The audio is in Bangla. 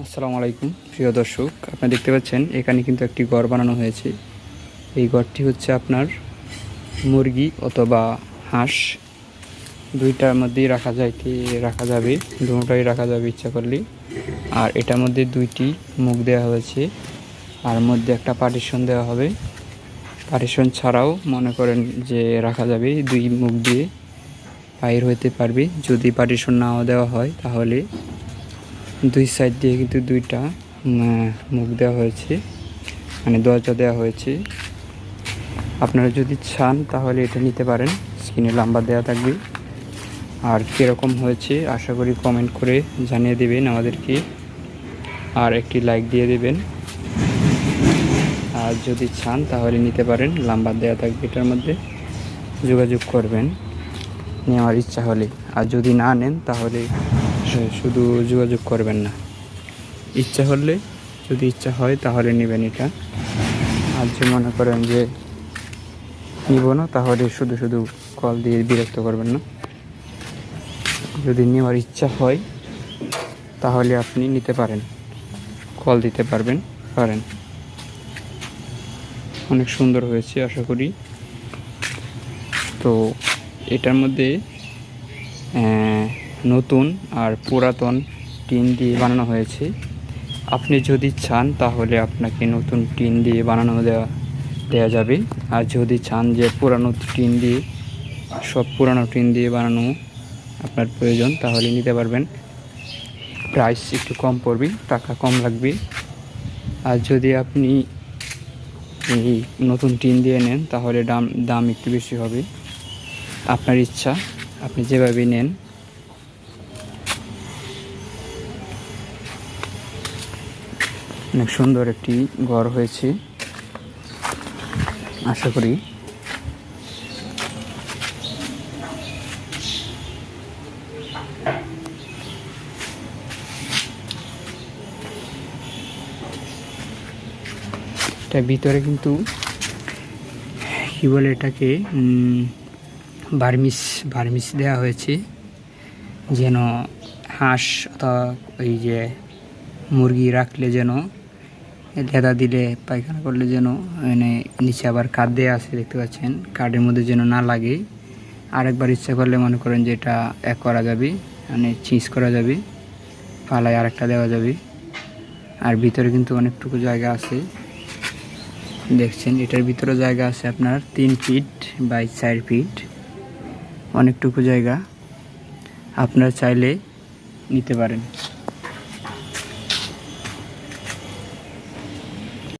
আসসালামু আলাইকুম। প্রিয় দর্শক, আপনি দেখতে পাচ্ছেন, এখানে কিন্তু একটি ঘর বানানো হয়েছে। এই ঘরটি হচ্ছে আপনার মুরগি অথবা হাঁস। দুইটার মধ্যেই রাখা যাইতে রাখা যাবে। দুটোই রাখা যাবে ইচ্ছা করলে। আর এটার মধ্যে দুইটি মুখ দেওয়া হয়েছে। আর মধ্যে একটা পার্টিশন দেওয়া হবে। পার্টিশন ছাড়াও মনে করেন যে রাখা যাবে দুই মুখ দিয়ে। বাইর হইতে পারবে। যদি পার্টিশন নাও দেওয়া হয়, তাহলে দুই সাইড দিয়ে কিন্তু দুইটা মুখ দেওয়া হয়েছে মানে দরজা দেওয়া হয়েছে। আপনারা যদি চান তাহলে এটা নিতে পারেন স্ক্রিনে নাম্বার দেওয়া থাকবে। আর কীরকম হয়েছে, আশা করি কমেন্ট করে জানিয়ে দেবেন আমাদেরকে। আর একটি লাইক দিয়ে দেবেন। আর যদি চান তাহলে নিতে পারেন নাম্বার দেওয়া থাকবে এটার মধ্যে। যোগাযোগ করবেন, নেওয়ার ইচ্ছা হলে। আর যদি না নেন তাহলে শুধু যোগাযোগ করবেন না। ইচ্ছা হলে যদি ইচ্ছা হয় তাহলে নেবেন এটা। আর যে মনে করেন যে নিব না, তাহলে শুধু শুধু কল দিয়ে বিরক্ত করবেন না। যদি নেওয়ার ইচ্ছা হয়, তাহলে আপনি নিতে পারেন। কল দিতে পারবেন, পারেন। অনেক সুন্দর হয়েছে, আশা করি। তো এটার মধ্যে নতুন আর পুরাতন টিন দিয়ে বানানো হয়েছে। আপনি যদি চান তাহলে আপনাকে নতুন টিন দিয়ে বানানো দেওয়া দেওয়া যাবে। আর যদি চান যে পুরানো টিন দিয়ে সব পুরানো টিন দিয়ে বানানো আপনার প্রয়োজন, তাহলে নিতে পারবেন। প্রাইস একটু কম পড়বে, টাকা কম লাগবে। আর যদি আপনি এই নতুন টিন দিয়ে নেন, তাহলে দাম দাম একটু বেশি হবে। আপনার ইচ্ছা, আপনি যেভাবে নেন অনেক সুন্দর একটি ঘর হয়েছে। আশা করি এটা ভিতরে কিন্তু কি বলে এটাকে বার্মিস বার্মিস দেওয়া হয়েছে। যেন হাঁস অথবা ওই যে মুরগি রাখলে যেন লেদা দিলে পায়খানা করলে যেন মানে নিচে আবার কাঠ দেওয়া আছে, দেখতে পাচ্ছেন? কাঠের মধ্যে যেন না লাগে। আরেকবার ইচ্ছা করলে মনে করেন যে এটা এক করা যাবে মানে চিজ করা যাবে পালায় আরেকটা দেওয়া যাবে। আর ভিতরে কিন্তু অনেকটুকু জায়গা আছে। দেখছেন, এটার ভিতরে জায়গা আছে আপনার তিন ফিট বাই চার ফিট। অনেকটুকু জায়গা। আপনারা চাইলে নিতে পারেন।